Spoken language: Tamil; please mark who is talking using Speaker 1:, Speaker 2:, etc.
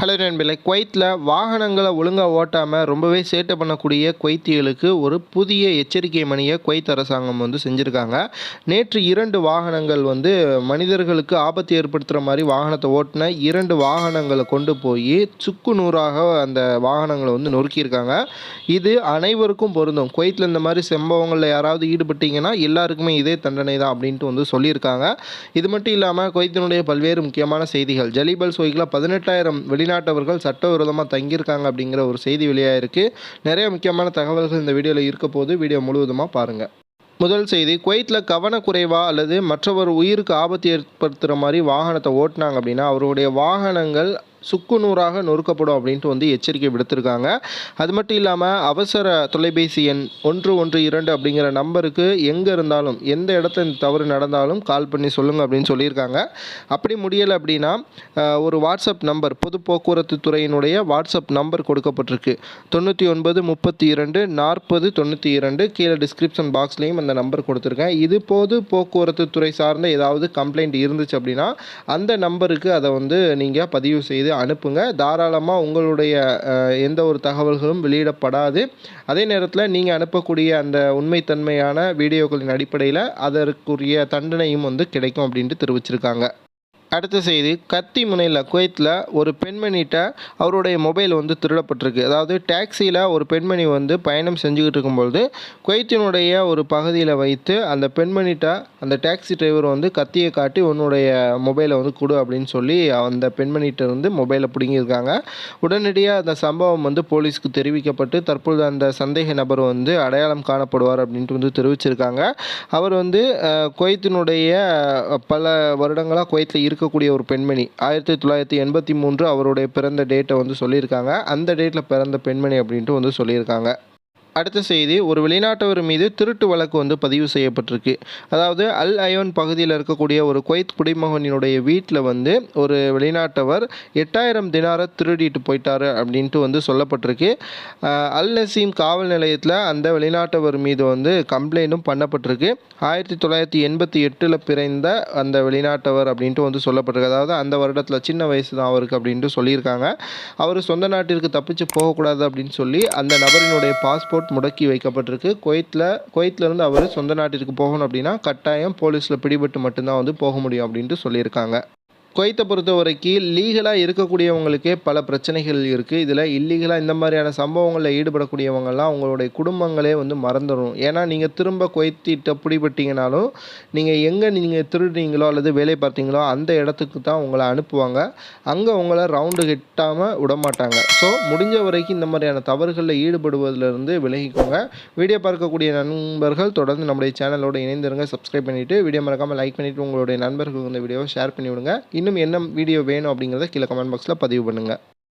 Speaker 1: ஹலோ நண்பர்களே குவைத்தில் வாகனங்களை ஒழுங்காக ஓட்டாமல் ரொம்பவே சேட்டை பண்ணக்கூடிய குவைத்திகளுக்கு ஒரு புதிய எச்சரிக்கை மணியை குவைத் அரசாங்கம் வந்து செஞ்சுருக்காங்க. நேற்று இரண்டு வாகனங்கள் வந்து மனிதர்களுக்கு ஆபத்து ஏற்படுத்துகிற மாதிரி வாகனத்தை ஓட்டின இரண்டு வாகனங்களை கொண்டு போய் சுக்கு நூறாக அந்த வாகனங்களை வந்து நொறுக்கியிருக்காங்க. இது அனைவருக்கும் பொருந்தும். குவைத்தில் இந்த மாதிரி சம்பவங்களில் யாராவது ஈடுபட்டீங்கன்னா எல்லாருக்குமே இதே தண்டனை தான் அப்படின்ட்டு வந்து சொல்லியிருக்காங்க. இது மட்டும் இல்லாமல் குவைத்தினுடைய பல்வேறு முக்கியமான செய்திகள். ஜலிபல் சோய்கில் பதினெட்டாயிரம் வெளி வெளிநாட்டவர்கள் சட்டவிரோதமாக தங்கியிருக்காங்க அப்படிங்கிற ஒரு செய்தி வெளியாயிருக்கு. நிறைய முக்கியமான தகவல்கள் இந்த வீடியோவில் இருக்க போது வீடியோ முழுவதுமாக பாருங்கள் முதல் செய்தி குவைத்தில் கவனக்குறைவா அல்லது மற்றவர் உயிருக்கு ஆபத்து ஏற்படுத்துகிற மாதிரி வாகனத்தை ஓட்டினாங்க அப்படின்னா அவருடைய வாகனங்கள் சுக்குநூறாக நொறுக்கப்படும் அப்படின்ட்டு வந்து எச்சரிக்கை விடுத்திருக்காங்க. அது மட்டும் இல்லாமல் அவசர தொலைபேசி எண் ஒன்று ஒன்று இரண்டு அப்படிங்கிற நம்பருக்கு எங்கே இருந்தாலும் எந்த இடத்துல இந்த தவறு நடந்தாலும் கால் பண்ணி சொல்லுங்கள் அப்படின்னு சொல்லியிருக்காங்க. அப்படி முடியலை அப்படின்னா ஒரு வாட்ஸ்அப் நம்பர் பொது போக்குவரத்து துறையினுடைய வாட்ஸ்அப் நம்பர் கொடுக்கப்பட்டிருக்கு. தொண்ணூற்றி ஒன்பது முப்பத்தி இரண்டு நாற்பது தொண்ணூற்றி இரண்டு கீழே டிஸ்கிரிப்ஷன் பாக்ஸ்லேயும் அந்த நம்பர் கொடுத்துருக்கேன். இது போது போக்குவரத்து துறை சார்ந்த ஏதாவது கம்ப்ளைண்ட் இருந்துச்சு அப்படின்னா அந்த நம்பருக்கு அதை வந்து நீங்கள் பதிவு செய்து அனுப்புங்க. தாராளமாக உங்களுடைய எந்த ஒரு தகவல்களும் வெளியிடப்படாது. அதே நேரத்தில் நீங்கள் அனுப்பக்கூடிய அந்த உண்மைத்தன்மையான வீடியோக்களின் அடிப்படையில் அதற்குரிய தண்டனையும் வந்து கிடைக்கும் அப்படின்ட்டு தெரிவிச்சிருக்காங்க. அடுத்த செய்தி கத்தி முனையில் குவைத்தில் ஒரு பெண்மணிகிட்ட அவருடைய மொபைல் வந்து திருடப்பட்டிருக்கு. அதாவது டாக்ஸியில் ஒரு பெண்மணி வந்து பயணம் செஞ்சுக்கிட்டு இருக்கும்பொழுது குவைத்தினுடைய ஒரு பகுதியில் வைத்து அந்த பெண்மணிகிட்ட அந்த டாக்ஸி டிரைவர் வந்து கத்தியை காட்டி உன்னுடைய மொபைலை வந்து கொடு அப்படின்னு சொல்லி அந்த பெண்மணிகிட்ட இருந்து மொபைலை பிடுங்கியிருக்காங்க. உடனடியாக அந்த சம்பவம் வந்து போலீஸ்க்கு தெரிவிக்கப்பட்டு தற்பொழுது அந்த சந்தேக நபர் வந்து அடையாளம் காணப்படுவார் அப்படின்ட்டு வந்து தெரிவிச்சிருக்காங்க. அவர் வந்து குவைத்தினுடைய பல வருடங்களாக குவைத்தில் இருக்கக்கூடிய ஒரு பெண்மணி. ஆயிரத்தி தொள்ளாயிரத்தி எண்பத்தி மூன்று அவருடைய பிறந்த டேட்டை வந்து சொல்லியிருக்காங்க. அந்த டேட்டில் பிறந்த பெண்மணி அப்படின்ட்டு வந்து சொல்லியிருக்காங்க. அடுத்த செய்தி ஒரு வெளிநாட்டவர் மீது திருட்டு வழக்கு வந்து பதிவு செய்யப்பட்டிருக்கு. அதாவது அல் அயோன் பகுதியில் இருக்கக்கூடிய ஒரு குவைத் குடிமகனினுடைய வீட்டில் வந்து ஒரு வெளிநாட்டவர் எட்டாயிரம் தினாரை திருடிட்டு போயிட்டாரு அப்படின்ட்டு வந்து சொல்லப்பட்டிருக்கு. அல் நசீம் காவல் நிலையத்தில் அந்த வெளிநாட்டவர் மீது வந்து கம்ப்ளைண்ட்டும் பண்ணப்பட்டிருக்கு. ஆயிரத்தி தொள்ளாயிரத்தி எண்பத்தி எட்டில் பிறந்த அந்த வெளிநாட்டவர் அப்படின்ட்டு வந்து சொல்லப்பட்டிருக்கு. அதாவது அந்த வருடத்தில் சின்ன வயசு தான் அவருக்கு அப்படின்ட்டு சொல்லியிருக்காங்க. அவர் சொந்த நாட்டிற்கு தப்பிச்சு போகக்கூடாது அப்படின்னு சொல்லி அந்த நபரினுடைய பாஸ்போர்ட் முடக்கி வைக்கப்பட்டிருக்கு. குவைத்தில் குவைத்திலேருந்து அவர் சொந்த நாட்டிற்கு போகணும் அப்படின்னா கட்டாயம் போலீஸில் பிடிபட்டு மட்டும்தான் வந்து போக முடியும் அப்படின்ட்டு சொல்லியிருக்காங்க. குவைத்தை பொறுத்த வரைக்கும் லீகலாக இருக்கக்கூடியவங்களுக்கே பல பிரச்சனைகள் இருக்குது இதில் இல்லீகலாக இந்த மாதிரியான சம்பவங்களில் ஈடுபடக்கூடியவங்கெல்லாம் அவங்களுடைய குடும்பங்களே வந்து மறந்துடும் ஏன்னா நீங்கள் திரும்ப குவைத்திட்ட பிடிபட்டிங்கனாலும் நீங்கள் எங்கே நீங்கள் திருடுறீங்களோ அல்லது வேலை பார்த்தீங்களோ அந்த இடத்துக்கு தான் உங்களை அனுப்புவாங்க. அங்கே உங்களை ரவுண்டு கெட்டாமல் விடமாட்டாங்க. ஸோ முடிஞ்ச வரைக்கும் இந்த மாதிரியான தவறுகளில் ஈடுபடுவதிலிருந்து விலகிக்கோங்க. வீடியோ பார்க்கக்கூடிய நண்பர்கள் தொடர்ந்து நம்முடைய சேனலோடு இணைந்திருங்க. சப்ஸ்கிரைப் பண்ணிவிட்டு வீடியோ மறக்காமல் லைக் பண்ணிவிட்டு உங்களுடைய நண்பர்களுக்கு இந்த வீடியோவை ஷேர் பண்ணிவிடுங்க. இன்னும் என்ன வீடியோ வேணும் அப்படிங்கிறத கீழே கமெண்ட் பாக்ஸில் பதிவு பண்ணுங்கள்